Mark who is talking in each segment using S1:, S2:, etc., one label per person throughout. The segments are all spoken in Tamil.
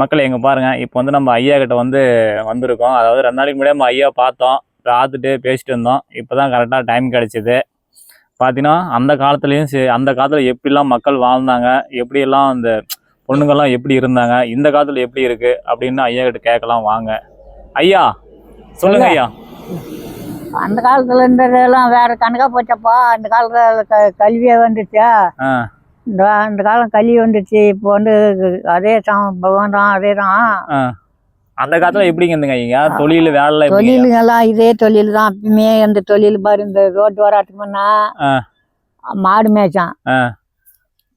S1: மக்கள் எங்க பாருங்க. இப்போ வந்து நம்ம ஐயா கிட்ட வந்து வந்திருக்கோம். அதாவது ரெண்டு நாளைக்கு முன்னாடி நம்ம ஐயா பார்த்தோம். பார்த்துட்டு பேசிட்டு இருந்தோம். இப்போதான் கரெக்டாக டைம் கிடைச்சிது. பார்த்தீங்கன்னா அந்த காலத்துலேயும் சரி அந்த காலத்தில் எப்படிலாம் மக்கள் வாழ்ந்தாங்க எப்படியெல்லாம் அந்த பொண்ணுங்கள்லாம் எப்படி இருந்தாங்க இந்த காலத்தில் எப்படி இருக்கு அப்படின்னு ஐயா கிட்ட கேட்கலாம் வாங்க. ஐயா சொல்லுங்க ஐயா.
S2: அந்த காலத்துல இருந்ததெல்லாம் வேற கணக்கா போச்சப்பா. அந்த காலத்துல க கல்வியே வந்துச்சா? இந்த அந்த காலம் கல்வி வந்துச்சு இப்போ வந்து அதே தான் பகவான் தான் அதே தான்.
S1: அந்த காலத்தில் எப்படிங்க இருந்துங்க? தொழில் வேலை?
S2: தொழிலுங்கெல்லாம் இதே தொழில் தான். அப்பயுமே அந்த தொழில் பாரு இந்த ரோட்டு
S1: ஆ.
S2: மாடு மேய்ச்சான்.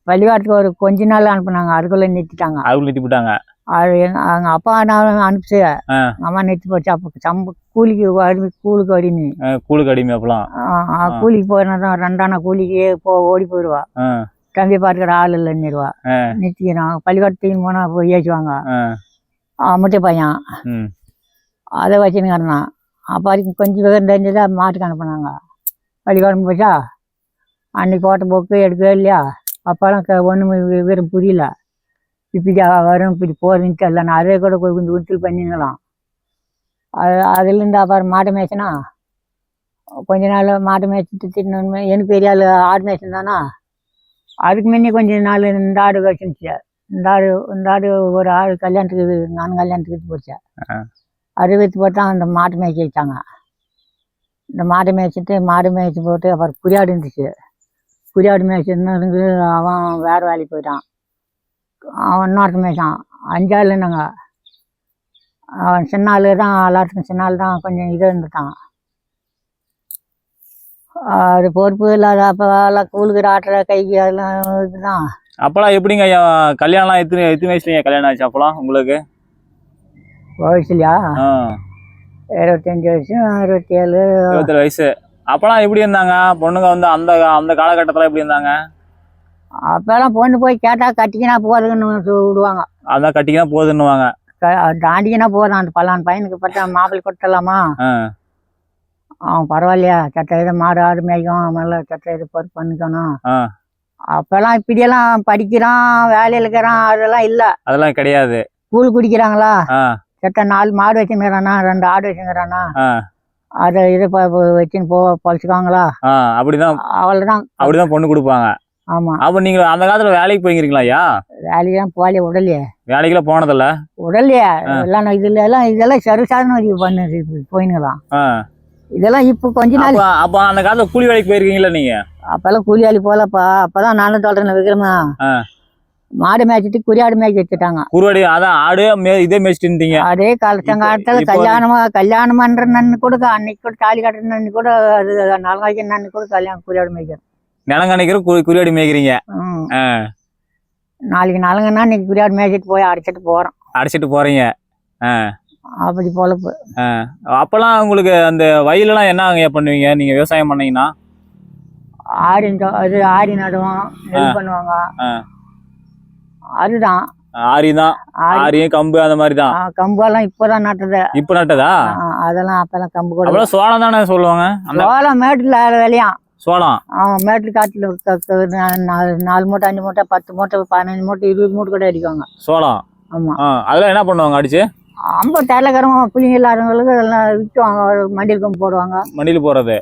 S2: பள்ளிவாட்டுக்கு ஒரு கொஞ்ச நாள் அனுப்புனாங்க. அதுக்குள்ள நிறுத்திட்டாங்க.
S1: அதுக்குள்ள நிறுத்தி விட்டாங்க
S2: அது எங்க அப்பா நான் அனுப்பிச்சு. அம்மா நிறுத்தி போச்சு. அப்போ சம்ப கூலிக்கு வரி கூலிக்கு
S1: ஆ, கூழுக்கு அடிமை அப்பலாம்
S2: ஆ, கூலிக்கு போயினா ரெண்டானா கூலிக்கு போ ஓடி போயிடுவா. தம்பி பார்க்குற ஆள் இல்லைன்னுருவா
S1: ஆ.
S2: நிறுத்திக்கிறான் பள்ளிக்கூடத்துக்கு போனால் போய் ஏச்சுவாங்க. முட்டை பையன். அதை வச்சுன்னு கிடந்தான். அப்போ அதுக்கு கொஞ்சம் விவரம் தெரிஞ்சதா மாட்டுக்கு அனுப்புனாங்க. பள்ளிக்கூடம் போச்சா? அன்னைக்கு போட்ட போக்கு எடுக்கவே இல்லையா? அப்போலாம் க ஒன்றும் விவரம் புரியல. இப்படி வரும் இப்படி போகிறதுன்னு தெரியல நான் அதே கூட போய் கொஞ்சம் உறுத்தல் பண்ணிங்களாம். அது அதுலேருந்து அப்புறம் மாட்டை மேய்ச்சினா? கொஞ்ச நாள் மாட்டை மேய்ச்சிட்டு தின்னு எனக்கு பெரிய ஆள் ஆடு மேய்ச்சிருந்தானா அதுக்கு முன்னே கொஞ்ச நாள் இந்த ஆடு வச்சுருந்துச்சு இந்த ஆடு இந்த ஆடு ஒரு ஆடு கல்யாணத்துக்கு நான் கல்யாணத்துக்கு எடுத்து போச்சேன் அது விற்று போட்டா அந்த மாட்டு மேய்ச்சி வச்சாங்க. இந்த மாட்டை மேய்ச்சிட்டு மாடு மேய்ச்சி போட்டு அப்புறம் குறியாடு இருந்துச்சு. குறியாடு மேய்ச்சிருந்து அவன் வேறு வேலைக்கு போயிட்டான். அவன் இன்னொருத்த மேய்ச்சான். அஞ்சாள் இருந்தாங்க அவன் சின்ன ஆளு தான் எல்லாத்துக்கும் சின்ன ஆள் தான் கொஞ்சம் இது இருந்துட்டான். அது பொறுப்பு இல்லாத அப்போ எல்லாம் கூழுக்கு ஆட்டுற கைக்கு அதெல்லாம் இதுதான்.
S1: அப்பலாம் எப்படிங்க ஐயா? கல்யாணம்லாம் எத்தனை எத்தனை வயசுலங்க கல்யாணம் ஆச்சு அப்பலாம் உங்களுக்கு?
S2: வயசுலையா? இருபத்தஞ்சி வருஷம் இருபத்தி ஏழு
S1: இருபத்தேழு வயசு. அப்பலாம் எப்படி இருந்தாங்க? பொண்ணுங்க வந்து அந்த அந்த காலகட்டத்தில் எப்படி இருந்தாங்க?
S2: அப்போல்லாம் பொண்ணு போய் கேட்டால் கட்டிக்கினா போதுன்னு விடுவாங்க.
S1: அதான் கட்டிக்கினா போதுன்னுவாங்க.
S2: தாண்டிக்கினா போதும். அந்த பல்லான் பையனுக்கு பட்ட மாப்பிள்ளை கொடுத்துடலாமா?
S1: ஆ.
S2: அவன் பரவாயில்லையா? சட்ட இது மாடு ஆடு மேய்க்கும் நல்ல சட்ட இது பொறுப்பு பண்ணிக்கணும். அப்போல்லாம் இப்படியெல்லாம் படிக்கிறான் வேலையில் இருக்கிறான் அதெல்லாம் இல்லை.
S1: அதெல்லாம் கிடையாது.
S2: கூழ் குடிக்கிறாங்களா? சட்ட நாலு மாடு வச்சுங்கிறானா ரெண்டு ஆடு வச்சுங்கிறானா
S1: ஆ.
S2: அதை இது வச்சுன்னு போ பழிச்சுக்காங்களா
S1: அப்படிதான்.
S2: அவ்வளோதான்
S1: அப்படிதான் பொண்ணு கொடுப்பாங்க.
S2: ஆமாம்
S1: அப்போ நீங்க அந்த காலத்துல வேலைக்கு போயிருக்கீங்களா ஐயா?
S2: வேலையெல்லாம் போலியே உடலையே
S1: வேலைக்கெல்லாம் போனதில்ல?
S2: உடலையே எல்லாம் இதுல எல்லாம் இதெல்லாம் சருசாதன இது பண்ணு போயினுங்களாம் இதெல்லாம் இப்போ கொஞ்ச நாள்.
S1: அப்ப அந்த காலத்துல கூலி வேலைக்கு போயிருக்கீங்களா நீங்க?
S2: அப்பெல்லாம் கூலி வேலை போகலப்பா. அப்பதான் நானும் சொல்றேன் விக்ரமா. மாடு மேய்ச்சிட்டு குறியாடு மேய்ச்சி வச்சுட்டாங்க.
S1: குருவாடி அதான் ஆடு இதே மேய்ச்சிட்டு இருந்தீங்க
S2: அதே காலத்தங்காலத்துல கல்யாணமா கல்யாணம் பண்ற நன்னு கூட அன்னைக்கு கூட தாலி கட்டுற நன்னு கூட அது நாளைக்கு நன்னு கூட கல்யாணம் குறியாடு மேய்க்கிறோம்
S1: நிலங்கணிக்கிற குறிவாடி மேய்க்கிறீங்க.
S2: நாளைக்கு நாளுங்கன்னா இன்னைக்கு குறியாடு மேய்ச்சிட்டு போய் அடிச்சிட்டு போறோம்.
S1: அடிச்சிட்டு போறீங்க.
S2: அப்படி பொழப்பு
S1: அப்பெல்லாம் உங்களுக்கு அந்த வயலெல்லாம் என்ன பண்ணுவீங்க? நீங்க விவசாயம் பண்ணீங்கன்னா?
S2: இந்த- அது ஆரி நடுவோம் நெல் பண்ணுவாங்க. அதுதான்.
S1: ஆரி தான்
S2: ஆரி.
S1: ஆரியும் கம்பு அந்த மாதிரி தான்
S2: ஆ, கம்பெல்லாம் இப்பதான் நட்டது.
S1: இப்ப நட்டதா?
S2: அதெல்லாம் அப்பெல்லாம் கம்பு கூட
S1: சோளம் தானே சொல்லுவாங்க?
S2: சோளம் மேட்டுல விளையாம்
S1: சோளம்.
S2: அவன் மேட்டு காட்டுல நாலு மூட்டை அஞ்சு மூட்டை பத்து மூட்டை பதினஞ்சு மூட்டை இருபது மூட்டை கூட அடிக்குவாங்க
S1: சோளம்.
S2: ஆமா.
S1: அதெல்லாம் என்ன பண்ணுவாங்க அடிச்சு?
S2: ரொம்ப தெரலக்காரங்க பிள்ளைங்க இல்லாதவங்களுக்கு எல்லாம் விற்குவாங்க மண்டியில் கொண்டு போடுவாங்க.
S1: மண்டியில் போறது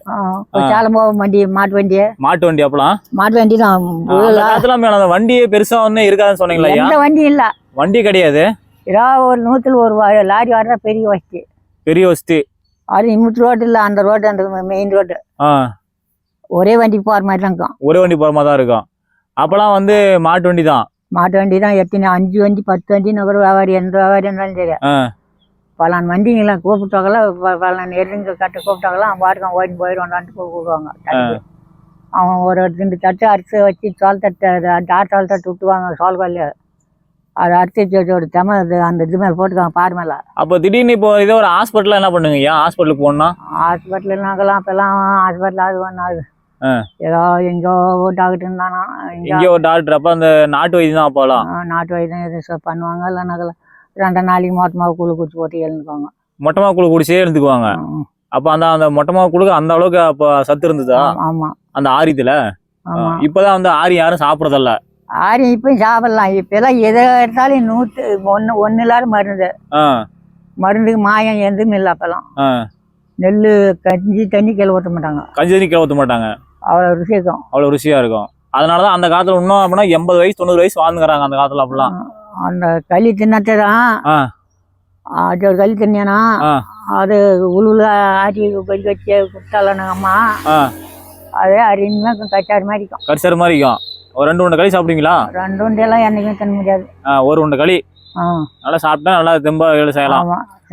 S2: சேலம் போக வண்டி மாட்டு வண்டி.
S1: மாட்டு வண்டி அப்பலாம்
S2: மாட்டு வண்டி தான்
S1: அந்த காலத்துல மேல அந்த வண்டி பெருசா வந்து இருக்காதுன்னு சொன்னீங்களா
S2: எந்த வண்டியும் இல்ல.
S1: வண்டி கிடையாது.
S2: ஏதாவது ஒரு நூத்துல ஒரு லாரி வர்றதா பெரிய வசதி
S1: பெரிய வசதி.
S2: அது இம்முட்டு ரோடு இல்ல அந்த ரோடு அந்த மெயின் ரோடு. ஒரே வண்டி போற மாதிரி தான் இருக்கும்.
S1: ஒரே வண்டி போற மாதிரி தான் இருக்கும். அப்பெல்லாம் வந்து மாட்டு வண்டி தான்.
S2: மாட்டு வண்டி தான் எத்தனை அஞ்சு வண்டி பத்து வண்டி நகர் வியாபாரி எந்த வியாபாரி இருந்தாலும் சரி. பலான் வண்டிங்கெல்லாம் கூப்பிட்டாங்களாம் ப- பலான் எருங்க கட்ட கூப்பிட்டாங்களாம் அவன் பாட்டுக்கு ஓடி போயிடுவான்டான்ட்டு கூப்பிடுவாங்க. அவன் ஒரு ரெண்டு தட்டு அரிசி வச்சு சோள் தட்டு ஆட்டு சோள் தட்டு விட்டுவாங்க சோள் கல்லு அதை அரிசி ஒரு தெம அந்த இது மேலே போட்டுக்காங்க பாரு மேலே.
S1: அப்போ திடீர்னு இப்போ இதே ஒரு ஹாஸ்பிட்டல் என்ன பண்ணுங்க ஐயா ஹாஸ்பிட்டலுக்கு போகணும்னா?
S2: ஹாஸ்பிட்டலுனாக்கெல்லாம் அப்போல்லாம் ஹாஸ்பிட்டல் அது ஒன்று அது
S1: ஆ.
S2: ஏதோ எங்கோ டாக்டர் இருந்தானா இங்கே
S1: ஒரு டாக்டர் அப்போ அந்த நாட்டு வைத்தியம் தான் அப்போலாம்.
S2: நாட்டு வைத்தியம் பண்ணுவாங்க? இல்லைனாக்கெல்லாம் ரெண்டு நாளைக்கு மோட்டை மாவு கூழ் குடிச்சு போட்டு எழுந்துக்குவாங்க.
S1: மொட்டமா குழு குடிச்சே இருந்துக்குவாங்க
S2: ம்,
S1: அப்போ அந்த அந்த மொட்டமா குழுக்கு அந்த அளவுக்கு அப்போ சத்து இருந்ததா?
S2: ஆமா.
S1: அந்த ஆரியத்துல? இப்போதான் வந்து ஆரி யாரும் சாப்பிட்றதில்ல.
S2: யாரும் இப்பயும் சாப்பிடலாம். இப்பெல்லாம் எதை எடுத்தாலும் நூற்று ஒன்று ஒன்று இல்லாத மருந்து மருந்துக்கு மாயம் எதுவும் இல்லை அப்போல்லாம். நெல் கஞ்சி தண்ணி கீழே ஊற்ற மாட்டாங்க.
S1: கஞ்சி தண்ணி கிளம்ப ஊத்த மாட்டாங்க.
S2: அவ்வளோ ருசிக்கும்
S1: அவ்வளோ ருசியா இருக்கும் அதனாலதான் அந்த காலத்துல இன்னும் அப்படின்னா எண்பது வயசு தொண்ணூறு வயசு வாழ்ந்துக்கிறாங்க அந்த காலத்துல அப்படிலாம்.
S2: அந்த களி தின்னத்தை தான்
S1: ஆ
S2: அது ஒரு களி தின்னா அது உழுவுல ஆட்டி கொதிக்க வச்சு கொடுத்தாலும் அம்மா?
S1: ஆ.
S2: அதே அருமையாக கச்சாடு மாதிரி இருக்கும்.
S1: கரிசர் மாதிரி இருக்கும். ஒரு ரெண்டு உருண்டை களி சாப்பிடுவீங்களா?
S2: ரெண்டு உண்டையெல்லாம் என்றைக்கும் தின்ன முடியாது.
S1: ஒரு உருண்டை களி. நல்லா சாப்பிட்டா நல்லா தெம்பா வேலை செய்யலாம்.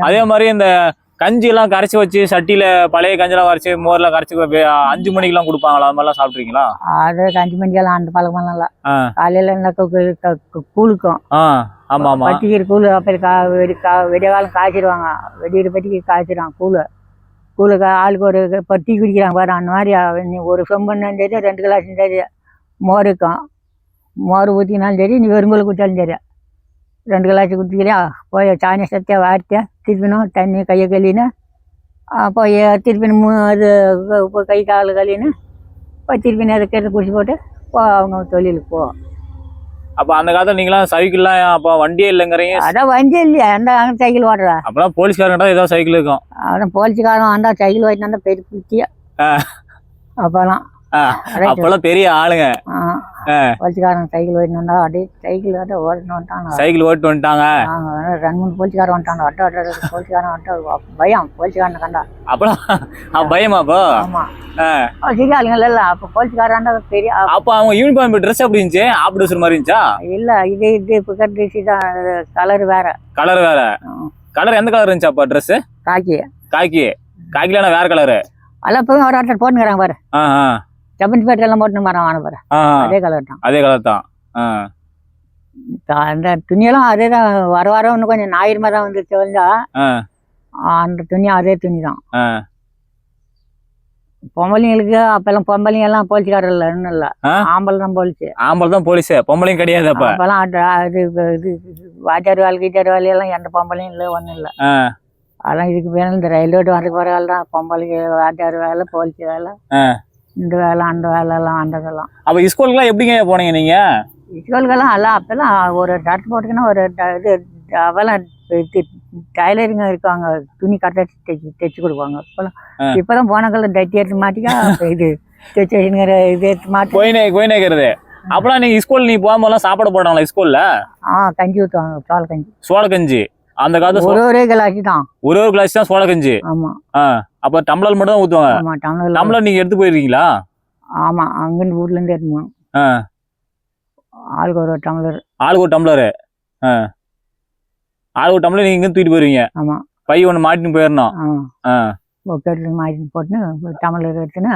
S1: அதே மாதிரி இந்த கஞ்சி எல்லாம் கரைச்சி வச்சு சட்டியில பழைய கஞ்சிலாம் கரைச்சி மோர்ல கரைச்சி அஞ்சு மணிக்கெல்லாம் கொடுப்பாங்களா? அது மாதிரிலாம் சாப்பிட்றீங்களா
S2: அது கஞ்சி மஞ்சள் அந்த பழக்கமெல்லாம் இல்லை. காலையில் கு- கூழுக்கும்.
S1: ஆமா ஆமா.
S2: பட்டிக்கிற கூழ் அப்புறம் கா வெடி கா வெடிய காலம் காய்ச்சிடுவாங்க. வெடிக்கிற பட்டிக்கு காய்ச்சிடுவாங்க கூழ். கூழுக்கு ஆளுக்கு ஒரு இப்போ டீ குடிக்கிறாங்க பாரு அந்த மாதிரி ஒரு சொம்புன்னு சரி ரெண்டு கிளாஸ் சரி மோர் இருக்கும். மோர் ஊற்றினாலும் சரி நீ வெறுங்கோல் குடித்தாலும் சரி. ரெண்டு கிளாஸ் குடிச்சிக்கிறியா போய் சாணி சத்தியா வார்த்தியா திருப்பினும் தண்ணி கையை கழின்னு போய் திருப்பினும் மூ அது கை கால் கழின்னு போய் திருப்பினு அதை கெடுத்து குடிச்சு போட்டு போ அவங்க தொழிலுக்கு போ
S1: அப்ப அந்த காலத்துல நீங்களாம் சைக்கிள்லாம் அப்ப வண்டியே இல்லைங்கிறீங்க
S2: அதான் வண்டி இல்லையா அங்கே சைக்கிள் ஓட்டுறா
S1: அப்பெல்லாம் போலீஸ்காரங்கிட்ட ஏதோ சைக்கிள் இருக்கும்
S2: அவன் போலீஸ்காரன் வந்தா சைக்கிள் ஓட்டினா வந்தா பெரிய குட்டியா
S1: ஆ.
S2: அப்பெல்லாம் அதான்
S1: பெரிய ஆளுங்க.
S2: போலீஸ்காரன் சைக்கிள் ஓட்டினா அப்படியே சைக்கிள் ஓட்ட ஓட்டின்னு வந்துட்டாங்க
S1: சைக்கிள் ஓட்டு வந்துட்டாங்க.
S2: ரெண்டு மூணு போலீஸ்காரன் வந்துட்டாங்க. அட்டோ அட்டோ போலீஸ்காரன் அட்டோ பயம் போலீஸ்காரன் கண்டா.
S1: அப்பெல்லாம் அப்ப பயமா அப்போ?
S2: ஆமா. சிறிய ஆளுங்க இல்ல. அப்ப போலீஸ்காரன் பெரிய
S1: அப்ப அவங்க யூனிஃபார்ம் ட்ரெஸ் எப்படி இருந்துச்சு? ஆப்டர்ஸ் மாதிரி இருந்துச்சா?
S2: இல்ல இது இது இப்போ கட்டிச்சு தான் கலர் வேற.
S1: கலர் வேற. கலர் எந்த கலர் இருந்துச்சு அப்ப ட்ரெஸ்
S2: காக்கி.
S1: காக்கி. காக்கிலாம் வேற கலரு
S2: எல்லாம் இப்போ ஒரு ஒருத்தர் போட்டுக்கிறாங்க பாரு. செப்பன் பேட்டை எல்லாம் போட்டு வரான் வாங்க பாரு
S1: ஆ. ஆ.
S2: அதே கலர் தான்.
S1: அதே கலர் தான்.
S2: அந்த துணியெல்லாம் அதே தான் வர வர இன்னும் கொஞ்சம் ஞாயிறு தான் வந்துச்சு வந்தா
S1: ஆ.
S2: அந்த துணி அதே துணி தான். பொம்பளைங்களுக்கு அப்பெல்லாம் பொம்பளைங்க எல்லாம் போலீஸ்காரர் இல்லை இன்னும் இல்லை? ஆம்பளை தான் போலீஸ்
S1: ஆம்பளை தான் போலீஸ் பொம்பளையும் கிடையாது அப்ப.
S2: அப்பெல்லாம் அது இது வாத்தியார் வேலை கீச்சார் வேலையெல்லாம் எந்த பொம்பளையும் இல்லை ஒன்றும் இல்லை. அதெல்லாம் இதுக்கு வேணும் இந்த ரயில் ரோடு வரதுக்கு போகிற வேலை தான். பொம்பளைக்கு வாத்தியார் வேலை போலீஸ் வேலை. இந்த வேலை அந்த வேலை எல்லாம் அந்ததெல்லாம்.
S1: அப்ப ஸ்கூலுக்குலாம் எப்படிங்க போனீங்க நீங்க?
S2: ஸ்கூலுக்கெல்லாம் எல்லாம் அப்பெல்லாம் ஒரு ஷர்ட் போட்டுக்கினா ஒரு ட- இது அவெல்லாம் டைலருங்க இருக்காங்க. துணி கரெக்டாக தைச்சு தைச்சு கொடுப்பாங்க. இப்போலாம்
S1: ஆ.
S2: இப்போதான் போனக்கல்ல தட்டி எடுத்து மாட்டிக்கா இது தைச்சு வச்சுங்கிற இது எடுத்து மாட்டி.
S1: கோயினே கோயினேக்கிறது அப்பெல்லாம் நீங்க ஸ்கூல் நீ போகும்போதெல்லாம் சாப்பாடு போட்டாங்களா ஸ்கூல்ல
S2: ஆ கஞ்சி ஊற்றுவாங்க சோள கஞ்சி
S1: சோள கஞ்சி அந்த காலத்துல சோ-
S2: ஒரு ஒரே கிளாசி தான்.
S1: ஒரே ஒரு கிளாஸ் தான் சோள கஞ்சி
S2: ஆமாம்
S1: ஆ. அப்ப டம்ளர் மட்டும் தான் ஊத்துவாங்க.
S2: ஆமாம் டம்ளர்
S1: டம்ளர் நீங்க எடுத்து போயிருக்கீங்களா?
S2: ஆமாம் அங்கேருந்து ஊர்லேருந்து எடுத்து போகணும்
S1: ஆ.
S2: ஆளுக்கு ஒரு டம்ளர்.
S1: ஆளுக்கு ஒரு டம்ளரு. ஆளுக்கு ஒரு டம்ளர் நீங்க தூக்கிட்டு போயிருவீங்க
S2: ஆமாம்
S1: பை ஒன்று மாட்டின்னு போயிடணும்.
S2: பெட்ரோல் மாட்டி போட்டுன்னு டம்ளர் எடுத்துன்னு.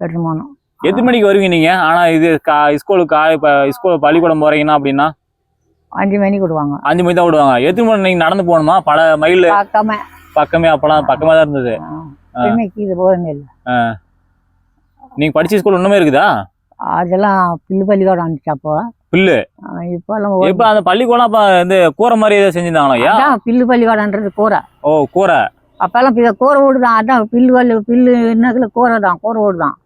S2: எடுத்துன்னு போகணும்
S1: எத்தனை மணிக்கு வருவீங்க நீங்க? ஆனா இது கா ஸ்கூலுக்கு ஸ்கூல் பள்ளிக்கூடம் போறீங்கன்னா அப்படின்னா?
S2: அஞ்சு மணிக்கு விடுவாங்க.
S1: அஞ்சு மணி தான் விடுவாங்க. எத்தனை மணி நீங்க நடந்து போகணுமா? பல மைல்
S2: பார்க்காம.
S1: பக்கமே அப்பெல்லாம் பக்கமே தான் இருந்தது.
S2: எப்பயுமே கீழே போகிறங்க இல்லை
S1: நீங்க படிச்ச ஸ்கூல் இன்னுமே இருக்குதா?
S2: அதெல்லாம் பில்லு பள்ளிக்கூடம் வந்துச்சு அப்போ.
S1: பில்லு?
S2: இப்போல்லாம்
S1: இப்ப அந்த பள்ளிக்கூடம் அப்ப இந்த கூரை மாதிரி ஏதோ செஞ்சிருந்தாங்களா
S2: பில்லு பள்ளிக்கூடன்றது கூரை.
S1: ஓ கூரை.
S2: அப்போல்லாம் கூரை வீடு தான் அதான் பில்லு பள்ளி பில்லு என்னக்குள்ள கூரை தான் கூரை வீடு தான்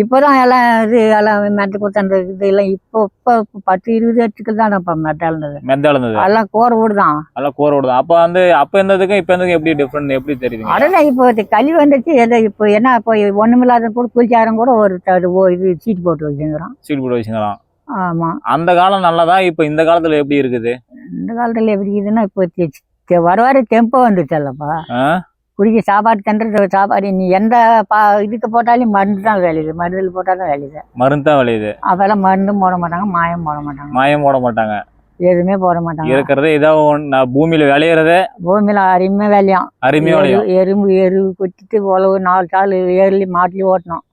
S2: இப்போதான் எல்லாம் இது எல்லாம் மெத்த குத்தந்த இது எல்லாம் இப்போ இப்போ பத்து இருபது வருஷத்துக்கு தான் இப்போ மெத்த இருந்தது
S1: மெத்த இருந்தது
S2: எல்லாம் கூரை வீடு தான்
S1: அதெல்லாம் கூரை விடுது அப்ப வந்து அப்ப இருந்ததுக்கும் இப்ப இருந்ததுக்கும் எப்படி டிஃப்ரெண்ட் எப்படி தெரியுதுங்க?
S2: அதெல்லாம் இப்போ கல்வி வந்துச்சு. எதை இப்போ என்ன இப்போ ஒண்ணுமில்லாத கூட குளிச்சாரம் கூட ஒரு இது சீட் போட்டு வச்சுங்கிறோம்
S1: சீட் போட்டு வச்சுக்கலாம்
S2: ஆமா.
S1: அந்த காலம் நல்லதா? இப்ப இந்த காலத்துல எப்படி இருக்குது?
S2: இந்த காலத்துல எப்படி இருக்குதுன்னா இப்போ வர வர டெம்போ வந்துச்சல்லப்பா? குடிக்க சாப்பாடு தண்டுறது சாப்பாடு நீ எந்த பா இதுக்கு போட்டாலும் மருந்து தான் விளையுது. மருந்தில் போட்டால் தான் விளையுது.
S1: மருந்து தான் விளையுது.
S2: அப்போல்லாம் மருந்தும் போட மாட்டாங்க மாயம் போட மாட்டாங்க.
S1: மாயம் போட மாட்டாங்க.
S2: எதுவுமே போட மாட்டாங்க.
S1: இருக்கிறது ஏதோ ஒண்ணு பூமியில விளையிறது
S2: பூமியில் அருமையாக வேலையும்
S1: அருமையா விளையும்.
S2: எறும்பு எரு கொத்திட்டு உழவு நாலு சால் ஏர்லி மாட்டிலி ஓட்டணும்.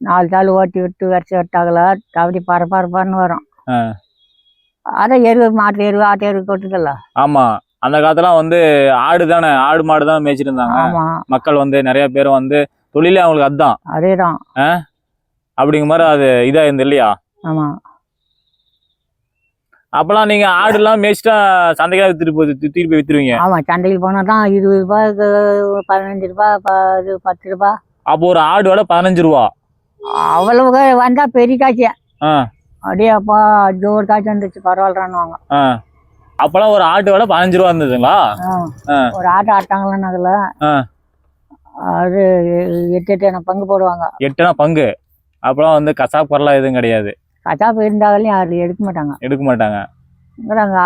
S2: நாலு சால் ஓட்டி விட்டு வரிசை விட்டாங்களா அப்படி பரபரப்பான்னு வரும். அதான் எரு மாட்டு எரு ஆட்டு எரு கொட்டுதல்ல.
S1: ஆமா. அந்த காலத்துல வந்து ஆடு தானே ஆடு மாடு தான் மேய்ச்சிட்டு இருந்தாங்க மக்கள் வந்து நிறைய பேர் வந்து தொழிலே அவங்களுக்கு அதுதான்.
S2: அதேதான்
S1: அப்படிங்கிற மாதிரி அது இதா இருந்து இல்லையா?
S2: ஆமா.
S1: அப்பெல்லாம் நீங்க ஆடு எல்லாம் மேய்ச்சிட்டா சந்தைக்கா வித்துட்டு போய் தூக்கிட்டு போய் வித்துருவீங்க.
S2: ஆமா சந்தைக்கு போனா தான் இருபது ரூபாய்க்கு பதினஞ்சு ரூபாய் பத்து ரூபாய்
S1: அப்போ ஒரு ஆடு விலை பதினஞ்சு ரூபா.
S2: அவ்வளவு வந்தா பெரிய காட்சி
S1: ஆ.
S2: அப்படியே அப்பா ஜோர் காய்ச்சி வந்துச்சு பரவாயில்லறான்னுவாங்க.
S1: ஆ. அப்போலாம் ஒரு ஆட்டு விலை பதினஞ்சு ரூபா இருந்ததுங்களா.
S2: ஒரு ஆட்டை ஆட்டாங்களான்னாக்கல
S1: ஆ.
S2: அது எட்டு எட்டு பங்கு போடுவாங்க.
S1: எட்டுனா பங்கு. அப்போலாம் வந்து கசாப் பொருளாக எதுவும் கிடையாது.
S2: கச்சாப்பு இருந்தாலும் யாரும் எடுக்க மாட்டாங்க.
S1: எடுக்க மாட்டாங்க.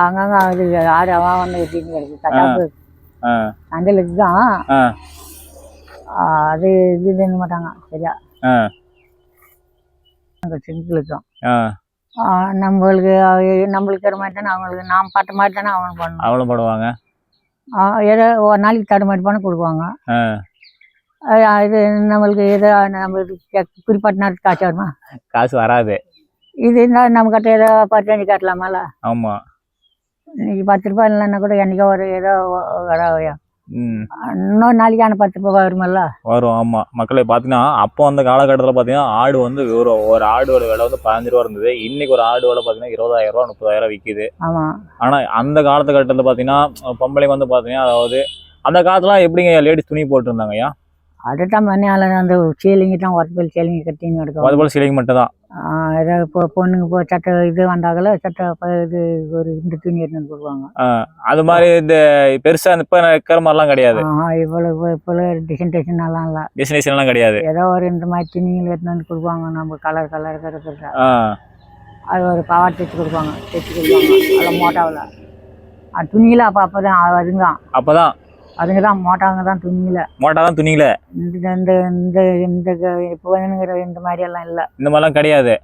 S2: அங்கங்க அது ஆடு அவன் வந்து எட்டின்னு கிடக்கு. சந்தையிலுக்கு தான். அது இது பண்ண மாட்டாங்க. சரியா? சிங்கிளுக்கும்
S1: ஆ.
S2: நம்மளுக்கு நம்மளுக்கு இருக்கிற மாதிரி தானே அவங்களுக்கு நாம் பட்ட மாதிரி தானே அவங்களுக்கு பண்ணணும்.
S1: அவ்வளோ போடுவாங்க
S2: ஏதோ ஒரு நாளைக்கு தடுமாறி பண்ண கொடுக்குவாங்க இது நம்மளுக்கு ஏதோ நம்மளுக்கு குறிப்பிட்ட நேரத்துக்கு காய்ச்சி வருமா?
S1: காசு வராது.
S2: இது இருந்தால் நம்ம கிட்ட ஏதோ பத்து அஞ்சு காட்டலாமால
S1: ஆமாம்
S2: இன்னைக்கு பத்து ரூபாய் இல்லைன்னா கூட என்னைக்கோ ஒரு ஏதோ வர இன்னொரு நாளைக்கு ஆனால் பத்து ரூபாய் வருமல்ல?
S1: வரும் ஆமாம் மக்களை பார்த்தீங்கன்னா அப்போ அந்த காலகட்டத்தில் பார்த்தீங்கன்னா ஆடு வந்து ஒரு ஒரு ஆடோட விலை வந்து பதினஞ்சு ரூபா இருந்தது. இன்னைக்கு ஒரு ஆடு விலை பார்த்தீங்கன்னா இருபதாயிரம் ரூபா முப்பதாயிரம் விற்கிது
S2: ஆமாம்
S1: ஆனால் அந்த காலத்துக்கட்டத்தில் பார்த்தீங்கன்னா பொம்பளைக்கு வந்து பார்த்தீங்கன்னா அதாவது அந்த காலத்துலாம் எப்படிங்க லேடிஸ் துணி போட்டிருந்தாங்க ஐயா?
S2: அதுதான் மணியால் அந்த சீலிங்கி தான் ஒருத்தல் சீலிங்கி கட்டின்னு எடுக்கும்
S1: அது போல் சிலைக்கு மட்டும் தான்
S2: ஏதோ இப்போ பொண்ணுங்க இப்போ சட்டை இது வந்தாக்கல சட்டை இது ஒரு இந்த துணி எடுத்து வந்து கொடுப்பாங்க
S1: அது மாதிரி இந்த பெருசாக இப்போ இருக்கிற மாதிரிலாம் கிடையாது.
S2: ஆஹா இவ்வளோ இப்போ டிசைன் டிசைன் எல்லாம் இல்லை.
S1: டெஸ்டினேஷன்லாம் கிடையாது.
S2: ஏதோ ஒரு இந்த மாதிரி துணிகள் எடுத்து வந்து கொடுப்பாங்க நம்ம கலர் கலர்
S1: ஆ.
S2: அது ஒரு பாவாடை தைச்சு கொடுப்பாங்க தைச்சு கொடுப்பாங்க அதில் மோட்டாவில். துணியில் அப்போ அப்போ தான் அதுங்க
S1: அப்போ தான்
S2: அதுங்க தான் மோட்டாங்க தான் துணியில்.
S1: மோட்டா தான் துணிங்களே
S2: இந்த இந்த இந்த இந்த இப்போ இந்த மாதிரி எல்லாம் இல்லை.
S1: இந்த மாதிரிலாம் கிடையாது.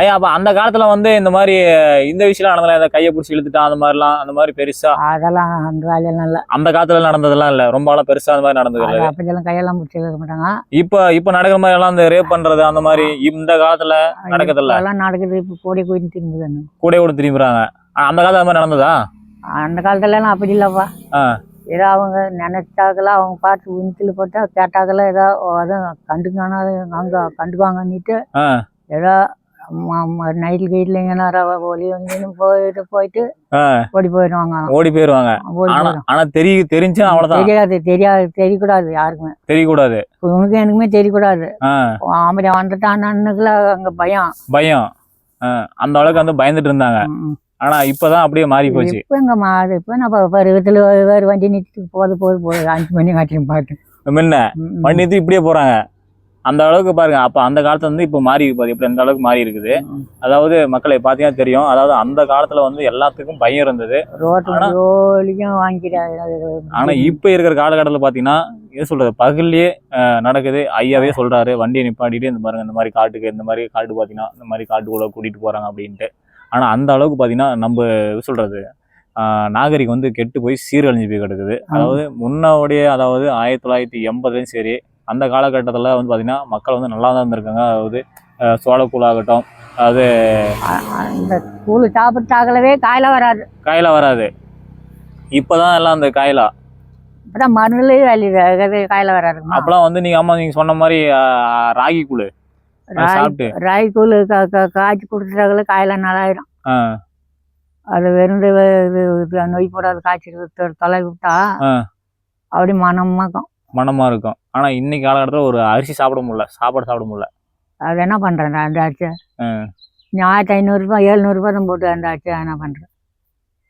S1: ஐயா அப்போ அந்த காலத்தில் வந்து இந்த மாதிரி இந்த விஷயம் நடந்தல இந்த கையை பிடிச்சி இழுத்துட்டான் அந்த மாதிரிலாம் அந்த மாதிரி பெருசா?
S2: அதெல்லாம் அந்த வேலையெல்லாம் இல்லை.
S1: அந்த காலத்துல நடந்ததெல்லாம் இல்லை. ரொம்ப நாளா பெருசா அந்த மாதிரி நடந்தது இல்லை.
S2: அப்படியெல்லாம் கையெல்லாம் பிடிச்சி இருக்க மாட்டாங்க.
S1: இப்போ இப்போ நடக்கிற மாதிரி எல்லாம் இந்த ரேப் பண்றது அந்த மாதிரி இந்த காலத்துல நடக்குதுல்ல?
S2: எல்லாம் நடக்குது. இப்போ கோடி கோடி திரும்புது
S1: கூட கூட திரும்புறாங்க அந்த காலத்துல அந்த மாதிரி நடந்ததா?
S2: அந்த காலத்துலலாம் அப்படி இல்லைப்பா. ஏதோ அவங்க நினைச்சாக்கல அவங்க பார்த்து உணத்தில் போட்டா கேட்டாக்கல ஏதோ அதான் கண்டுக்கான அங்கே கண்டுக்குவாங்கன்னுட்டு
S1: ஆ.
S2: ஏதோ நைட்டில் கீட்டில் எங்கன்னா ஒலி வந்து போயிட்டு போயிட்டு ஓடி போயிடுவாங்க.
S1: ஓடி போயிருவாங்க
S2: ஓடி
S1: ஆனா
S2: போயிடும்
S1: ஆனா தெரிய தெரிஞ்சா அவ்வளவுதான்.
S2: தெரியாது தெரியாது தெரியக்கூடாது யாருக்குமே.
S1: தெரியக்கூடாது.
S2: உனக்கு எனக்குமே தெரியக்கூடாது. ஆம்பளை வந்துட்டான்னுக்குள்ள அங்கே பயம்.
S1: பயம். அந்த அளவுக்கு வந்து பயந்துட்டு இருந்தாங்க. ஆனா இப்பதான் அப்படியே மாறி போச்சு.
S2: இப்போ எங்க மாறு இப்போ நம்ம பருவத்தில் வேறு வண்டி நிறுத்தி போது போது போகுது அஞ்சு மணி காட்டியும் பாட்டு
S1: முன்ன
S2: ம், ம்.
S1: பண்ணிட்டு இப்படியே போறாங்க. அந்த அளவுக்கு பாருங்க அப்ப அந்த காலத்துல வந்து இப்ப மாறி பாரு இப்படி அந்த அளவுக்கு மாறி இருக்குது. அதாவது மக்களை பாத்தீங்கன்னா தெரியும் அதாவது அந்த காலத்துல வந்து எல்லாத்துக்கும் பயம் இருந்தது. ஆனா- இப்ப இருக்கிற காலகட்டத்துல பாத்தீங்கன்னா என்ன சொல்றது பகல்லையே நடக்குது. ஐயாவே சொல்றாரு வண்டியை நிப்பாட்டிட்டு இந்த பாருங்க இந்த மாதிரி காட்டுக்கு இந்த மாதிரி காட்டு பாத்தீங்கன்னா இந்த மாதிரி காட்டுக்குள்ள கூட்டிட்டு போறாங்க அப்படின்ட்டு. ஆனா அந்த அளவுக்கு பாத்தீங்கன்னா நம்ம ஆஹ், நாகரிகம் வந்து கெட்டு போய் சீரழிஞ்சு போய் கிடக்குது. அதாவது முன்னோடைய அதாவது ஆயிரத்தி தொள்ளாயிரத்தி எண்பதுலையும் சரி அந்த காலகட்டத்தில் வந்து பாத்தீங்கன்னா மக்கள் வந்து நல்லா தான் இருந்திருக்காங்க. அதாவது அஹ், சோளக்கூழ் ஆகட்டும் அதாவது
S2: அந்த கூழ் சாப்பிட்டாங்களவே காயில வராது.
S1: காயிலா வராது. இப்பதான் எல்லாம் அந்த காயிலா.
S2: இப்பதான் மருந்துலேயே வேலி காயில வராதுமா?
S1: அப்பெல்லாம் வந்து நீங்க ஆமா நீங்க சொன்ன மாதிரி ராகி கூழ். அது சாப்பிட்டு.
S2: கா- காய்ச்சி கொடுத்துட்டாங்களே காயில நல்லாயிடும். அது வெறுந்து வே- இது நொய் போடாது காய்ச்சி தொலை விட்டா. அப்படி மனமாக்கும்
S1: மனமா இருக்கும். ஆனா இன்னைக்கு காலகட்டத்தில் ஒரு அரிசி சாப்பிட முடியல சாப்பாடு சாப்பிட முடியல.
S2: அது என்ன பண்றேன் அந்த அரிசி ஆயிரத்தி ஐநூறுரூபா எழுநூறுபா தான் போட்டு அந்த அரிசி என்ன பண்றேன்.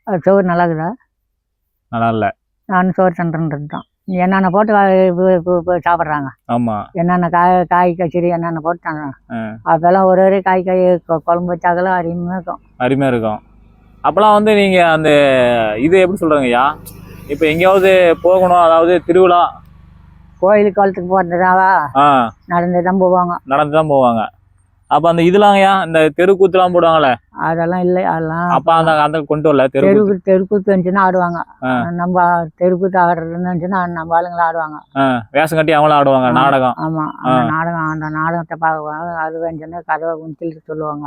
S2: அது சோறு நல்லா இருக்குதா
S1: நல்லா இல்ல
S2: நானும் சோறு தண்டுன்றது தான் என்னென்ன போட்டு சாப்பிட்றாங்க.
S1: ஆமா.
S2: என்னென்ன காய் காய் கச்சேரி என்னென்ன போட்டாங்க.
S1: ஆ.
S2: அப்போல்லாம் ஒரு ஒரு காய் காய் குழம்பு வச்சாக்கெல்லாம் அருமையாக இருக்கும்.
S1: அருமையா இருக்கும். அப்பெல்லாம் வந்து நீங்க அந்த இது எப்படி சொல்றீங்க ஐயா? இப்போ எங்கேயாவது போகணும் அதாவது திருவிழா.
S2: கோயில் குளத்துக்கு போட்டதாவா
S1: ஆ.
S2: நடந்து தான் போவாங்க.
S1: நடந்து தான் போவாங்க. அப்ப அந்த இதெல்லாம்யா இந்த தெருக்கூத்துலாம் போடுவாங்கல்ல?
S2: அதெல்லாம் இல்லை அதெல்லாம்
S1: அப்ப அந்த அந்த கொண்டு வரல தெருக்கூத்து.
S2: தெருக்கு தெருக்கூத்து இருந்துச்சுன்னா ஆடுவாங்க. நம்ம தெருக்கூத்து ஆடுறதுன்னு இருந்துச்சுன்னா நம்ம ஆளுங்களை ஆடுவாங்க.
S1: வேஷம் கட்டி அவங்களும் ஆடுவாங்க. நாடகம்.
S2: அந்த நாடகம் அந்த நாடகத்தை பார்க்குவாங்க அது வந்துச்சுன்னா கதவை உந்தில் சொல்லுவாங்க.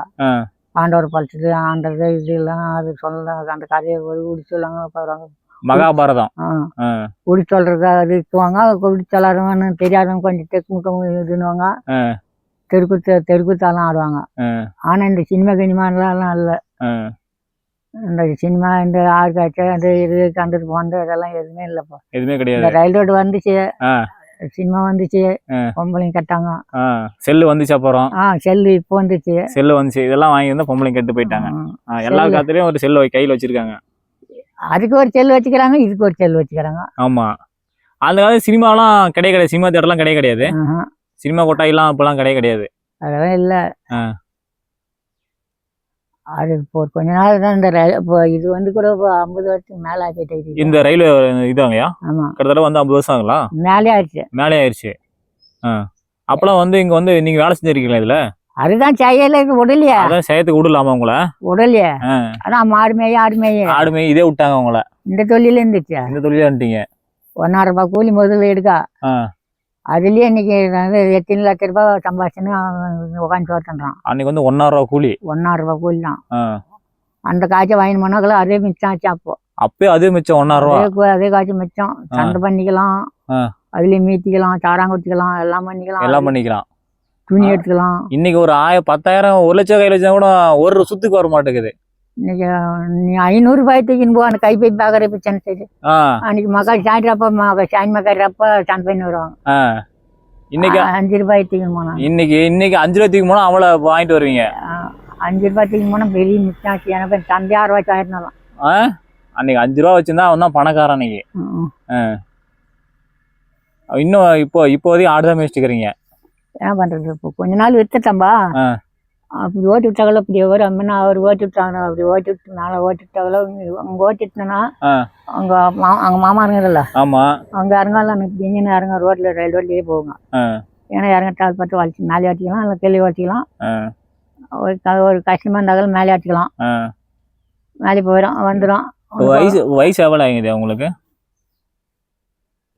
S2: ஆண்டவர் பழிச்சது ஆண்டது இதெல்லாம் அது சொல்ல அந்த கதையை உடி சொல்லுவாங்க போகிறாங்க
S1: மகாபாரதம்.
S2: உடி சொல்றது அது இருக்குவாங்க உடி தெரியாதவங்க கொஞ்சம் தெக்கு முக்கம் இதுன்னுவாங்க. தெருக்கூத்து தெருக்கூத்தாலாம் ஆடுவாங்க.
S1: ஆ,
S2: ஆனால் இந்த சினிமா கினிமாலாம் இல்லை. இந்த சினிமா இந்த ஆறு காட்சி அந்த இது கண்டுட்டு போனது இதெல்லாம் எதுவுமே இல்லைப்பா.
S1: எதுவுமே
S2: இந்த
S1: கிடையாது.
S2: ரயில் ரோடு வந்துச்சு. சினிமா வந்துச்சு. பொம்பளைங்க கட்டாங்க.
S1: செல்லு வந்துச்சு அப்புறம்.
S2: ஆ செல்லு இப்போ வந்துச்சு.
S1: செல்லு வந்துச்சு. இதெல்லாம் வாங்கி வந்து பொம்பளைங்க கெட்டு போயிட்டாங்க. எல்லா
S2: செல்லு.
S1: காலத்துலயும் ஒரு செல்லு கையில் வச்சிருக்காங்க.
S2: அதுக்கு ஒரு செல் வச்சுக்கிறாங்க இதுக்கு ஒரு செல் வச்சுக்கிறாங்க.
S1: ஆமா. அந்த காலத்து சினிமாலாம் கிடையாது. சினிமா தேட்டர்லாம் கிடையாது. சினிமா கொட்டாயெல்லாம் அப்பெல்லாம் கிடையாது கிடையாது.
S2: அதெல்லாம் இல்லை. அது இப்போ கொஞ்ச நாள் தான் இந்த ரயில் இப்போ இது வந்து கூட இப்போ ஐம்பது வருஷத்துக்கு மேலே இது.
S1: இந்த ரயில்வே இதாங்கய்யா
S2: ஆமா.
S1: கிட்டத்தட்ட வந்து ஐம்பது வருஷம் ஆகுங்களா?
S2: மேலே ஆயிடுச்சு.
S1: மேலே ஆயிடுச்சு. ஆ. அப்பெல்லாம் வந்து இங்க வந்து நீங்க வேலை செஞ்சிருக்கீங்களா இதுல?
S2: அதுதான் செய்யல உடலையா
S1: அதான் செய்யறதுக்கு விடலாமா உங்களை?
S2: உடலையா
S1: ஆ.
S2: அதான் மாடு மேய ஆடு மேய
S1: ஆடு மேய் இதே விட்டாங்க உங்களை.
S2: இந்த தொழில இருந்துச்சு?
S1: இந்த தொழிலே வந்துட்டீங்க.
S2: ஒன்னாயிரம் ரூபாய் கூலி முதல்ல எடுக்கா. அதுலயே இன்னைக்கு வந்து எத்தனை லட்ச ரூபாய் சம்பாதிச்சுன்னு உட்காந்து சோத்துன்றான்
S1: அன்னைக்கு வந்து ஒன்னாயிரம் ரூபா கூலி.
S2: ஒன்னாயிரம் ரூபாய் கூலி தான். அந்த காய்ச்சல் வாங்கி போனாக்கெல்லாம் அதே மிச்சம் ஆச்சு அப்போ.
S1: அப்பயே அதே மிச்சம் ஒன்னாயிரம் ரூபா.
S2: அதே காய்ச்சல் மிச்சம். சண்டை பண்ணிக்கலாம். அதுலயே மீத்திக்கலாம் சாராங்குத்திக்கலாம் எல்லாம் பண்ணிக்கலாம்.
S1: எல்லாம் பண்ணிக்கலாம்.
S2: துணி எடுத்துக்கலாம்.
S1: இன்னைக்கு ஒரு ஆய பத்தாயிரம் ஒரு லட்சம் கையில் வச்சா கூட ஒரு சுத்துக்கு வர மாட்டேங்குது.
S2: நீ ஐநூறு ரூபாய் தூக்கின்னு போ அந்த கைப்பை சென்னை சைடு
S1: ஆ.
S2: அன்னைக்கு மக்கள் ம- சாய் சண்டை பண்ணி வருவாங்க.
S1: இன்னைக்கு?
S2: அஞ்சு ரூபாய் தூக்கின்னு போனா.
S1: இன்னைக்கு இன்னைக்கு அஞ்சு ரூபாய்க்கு போனா அவளை வாங்கிட்டு வருவீங்க?
S2: அஞ்சு ரூபாய் தூக்கின்னு போனா பெரிய மிச்சம் ஆச்சு எனக்கு தந்தை ஆறு ரூபாய் ஆயிருந்தாலும்
S1: ஆ? அன்னைக்கு அஞ்சு ரூபா வச்சிருந்தா அவன் தான் பணக்காரன் அன்னைக்கு. இன்னும் இப்போ இப்போதைக்கு ஆடுதான் மேய்ச்சிக்கிறீங்க
S2: என்ன பண்றது இப்போ? கொஞ்ச நாள் வித்துட்டம்பா. அப்படி ஓட்டி விட்டாங்களோ இப்படி ஒரு அம்மனா அவர் ஓட்டி விட்டாங்க அப்படி ஓட்டி விட்டு நாளை ஓட்டி விட்டாங்களோ அவங்க ஓட்டி விட்டனா
S1: ஆ.
S2: அவங்க மா அவங்க மாமா இருங்கல்ல
S1: ஆமா.
S2: அவங்க இறங்கால எனக்கு இன்ஜின் இறங்க ரோட்ல ரயில் ரோட்லயே போகுங்க
S1: ஆ.
S2: ஏன்னா இறங்கட்டால் பார்த்து வளைச்சி மேலே வச்சுக்கலாம் இல்லை வச்சுக்கலாம்
S1: ஆ.
S2: ஒரு ஒரு கஷ்டமா இருந்தாலும் மேலே வச்சுக்கலாம்
S1: ஆ.
S2: மேலே போயிடும் வந்துடும்
S1: வயசு வயசு எவ்வளோ ஆகுது உங்களுக்கு?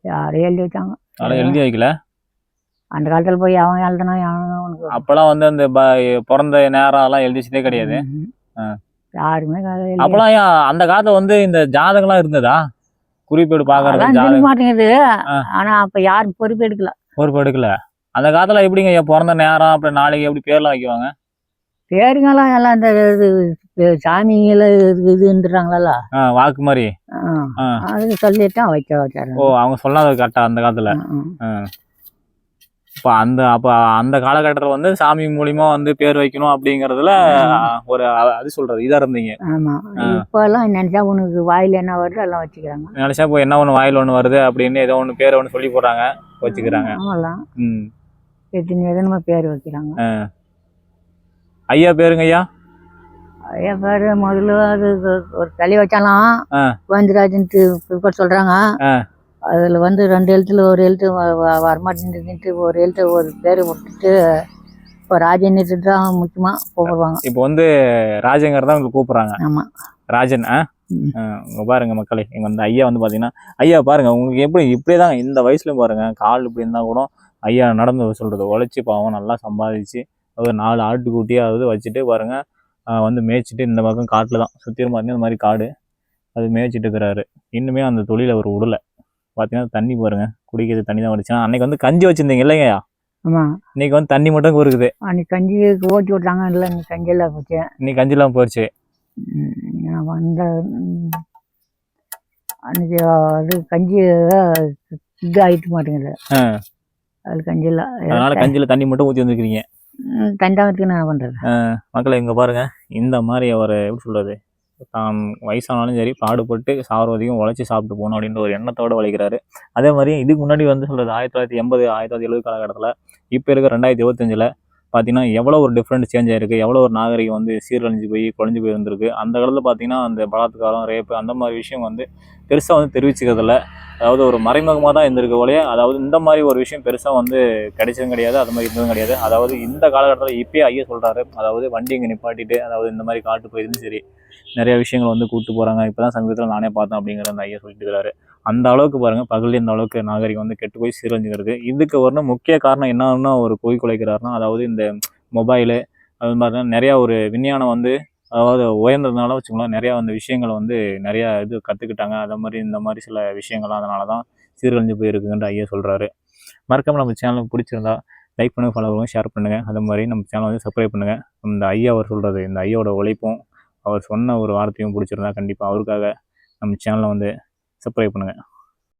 S2: யாரையும் எழுதி வச்சாங்க
S1: எழுதி வைக்கல?
S2: அந்த காலத்துல போய் அவன் எழுதுனா அவன் உனக்கு
S1: அப்பெல்லாம் வந்து அந்த பிறந்த நேரம் அதெல்லாம் எழுதி வச்சதே கிடையாது.
S2: யாருமே
S1: அப்பெல்லாம் அந்த காலத்துல வந்து இந்த ஜாதகம்லாம் இருந்ததா? குறிப்பேடு பாக்குறது
S2: மாட்டேங்குது. ஆனா அப்ப யாரும் பொறுப்பு எடுக்கல.
S1: பொறுப்பு எடுக்கல. அந்த காலத்துல எப்படிங்க ஐயா பிறந்த நேரம் அப்புறம் நாளைக்கு எப்படி பேர்லாம் வைக்குவாங்க?
S2: பேருங்கெல்லாம் எல்லாம் இந்த இது சாமிங்கள இது இதுன்றாங்களா
S1: வாக்கு மாதிரி. ஆ.
S2: அது சொல்லித்தான் வைக்க வச்சாரு.
S1: ஓ அவங்க சொல்லாத கரெக்டா அந்த காலத்துல. இப்போ அந்த அப்போ அந்த காலகட்டத்தில் வந்து சாமி மூலியமா வந்து பேர் வைக்கணும் அப்படிங்கறதுல ஒரு அது சொல்றது இதா இருந்தீங்க.
S2: ஆமா. இப்ப எல்லாம் நினைச்சா உனக்கு வாயில என்ன வருதோ எல்லாம் வச்சுக்கிறாங்க.
S1: நினைச்சா இப்போ என்ன ஒன்று வாயில் ஒன்று வருது அப்படின்னு ஏதோ ஒன்று பேர் ஒன்று சொல்லி போடுறாங்க வச்சுக்கிறாங்க.
S2: ஆமாலாம்.
S1: ம்.
S2: எத்தனை விதமா பேர் வைக்கிறாங்க.
S1: ஐயா பேருங்க ஐயா.
S2: ஐயா பேரு முதல்ல அது ஒரு- தள்ளி வச்சாலாம். குறிப்பிட்டு சொல்றாங்க. அதுல வந்து ரெண்டு எழுத்துல ஒரு எழுத்து வரமாட்டேன்ட்டு ஒரு எழுத்து ஒரு பேர் விட்டுட்டு இப்போ ராஜன்ட்டு தான் முக்கியமா கூப்பிடுவாங்க.
S1: இப்போ வந்து ராஜங்கர் தான் உங்களுக்கு கூப்பிடுறாங்க.
S2: ஆமா.
S1: ராஜன் ஆ? இங்க பாருங்க மக்களே இங்க வந்து ஐயா வந்து பாத்தீங்கன்னா ஐயா பாருங்க உங்களுக்கு எப்படி இப்படியே தான் இந்த வயசுல பாருங்க கால் இப்படி இருந்தா கூட ஐயா நடந்து சொல்றது உழைச்சி பாவம் நல்லா சம்பாதிச்சு ஒரு நாலு ஆட்டுக்குட்டியாவது வச்சுட்டு பாருங்க வந்து மேய்ச்சிட்டு இந்த பக்கம் காட்டில் தான் சுற்றிலும் பார்த்தீங்கன்னா இந்த மாதிரி காடு அது மேய்ச்சிட்டு இருக்கிறாரு. இன்னுமே அந்த தொழிலை அவர் விடல பார்த்தீங்கன்னா தண்ணி பாருங்க. குடிக்கிறது தண்ணி தான் வடிச்சா அன்னைக்கு வந்து கஞ்சி வச்சிருந்தீங்க இல்லைங்கய்யா
S2: ஆமா.
S1: இன்னைக்கு வந்து தண்ணி மட்டும் இருக்குது
S2: அன்னைக்கு கஞ்சிக்கு ஓட்டி விட்டாங்க. இல்லை இன்னைக்கு கஞ்சியெல்லாம் போச்சு.
S1: இன்னைக்கு கஞ்சிலாம் போயிடுச்சு
S2: ம், நான் வந்த அன்னைக்கு அது கஞ்சி இது ஆயிட்டு மாட்டேங்குது.
S1: ஆ.
S2: அது கஞ்சியெல்லாம்
S1: அதனால கஞ்சியில் தண்ணி மட்டும் ஊற்றி வந்துருக்கிறீங்க.
S2: தண்டாவத்துக்கு நான் பண்றது.
S1: மக்களை இங்கே பாருங்க. இந்த மாதிரி அவர் எப்படி சொல்றது? தான் வயசானாலும் சரி பாடுபட்டு சாவரவதிக்கும் உழைச்சி சாப்பிட்டு போகணும் அப்படின்ற ஒரு எண்ணத்தோடு வளைக்கிறாரு அதே மாதிரி இதுக்கு முன்னாடி வந்து சொல்கிறது ஆயிரத்தி தொள்ளாயிரத்தி எண்பது ஆயிரத்தி தொள்ளாயிரத்தி எழுபது காலகட்டத்தில் இப்போ இருக்க ரெண்டாயிரத்தி இருபத்தஞ்சில் பார்த்தீங்கன்னா எவ்வளோ ஒரு டிஃப்ரெண்ட் சேஞ்ச் ஆயிருக்கு எவ்வளோ ஒரு நாகரிகம் வந்து சீரழிஞ்சு போய் குழஞ்சு போய் இருந்திருக்கு. அந்த காலத்தில் பார்த்தீங்கன்னா அந்த பலாத்காரம் ரேப்பு அந்த மாதிரி விஷயம் வந்து பெருசாக வந்து தெரிவிச்சுக்கிறதில்ல. அதாவது ஒரு மறைமுகமாக தான் இருந்திருக்க போலயே அதாவது இந்த மாதிரி ஒரு விஷயம் பெருசாக வந்து கிடைச்சதும் கிடையாது அது மாதிரி இருந்ததும் கிடையாது. அதாவது இந்த காலகட்டத்தில் இப்பயே ஐயா சொல்கிறாரு அதாவது வண்டி இங்கே நிப்பாட்டிட்டு அதாவது இந்த மாதிரி காட்டு போயிருந்தும் சரி நிறைய விஷயங்கள் வந்து கூட்டு போகிறாங்க இப்போ தான் சமீபத்தில் நானே பார்த்தேன் அப்படிங்கிற அந்த ஐயா சொல்லிட்டு இருக்கிறாரு அந்த அளவுக்கு பாருங்கள் பகலில் இந்த அளவுக்கு நாகரிகம் வந்து கெட்டு போய் சீரழிஞ்சுக்கிறது இதுக்கு வரணும் முக்கிய காரணம் என்னன்னா ஒரு பொய் குலைக்கிறாருன்னா அதாவது இந்த மொபைலு அது மாதிரி நிறையா ஒரு விஞ்ஞானம் வந்து அதாவது உயர்ந்ததுனால வச்சுக்கோங்களேன் நிறையா அந்த விஷயங்களை வந்து நிறையா இது கற்றுக்கிட்டாங்க அதே மாதிரி இந்த மாதிரி சில விஷயங்கள்லாம் அதனால தான் சீரழிஞ்சு போயிருக்குன்ற ஐயா சொல்கிறாரு மறக்காம நம்ம சேனலுக்கு பிடிச்சிருந்தா லைக் பண்ணுங்கள் ஃபாலோ பண்ணுங்கள் ஷேர் பண்ணுங்கள் அதே மாதிரி நம்ம சேனல் வந்து சப்ஸ்கிரைப் பண்ணுங்கள் இந்த ஐயா அவர் சொல்கிறது இந்த ஐயாவோட உழைப்பும் அவர் சொன்ன ஒரு வார்த்தையும் பிடிச்சிருந்தா கண்டிப்பாக அவருக்காக நம்ம சேனலை வந்து சப்ஸ்கிரைப் பண்ணுங்கள்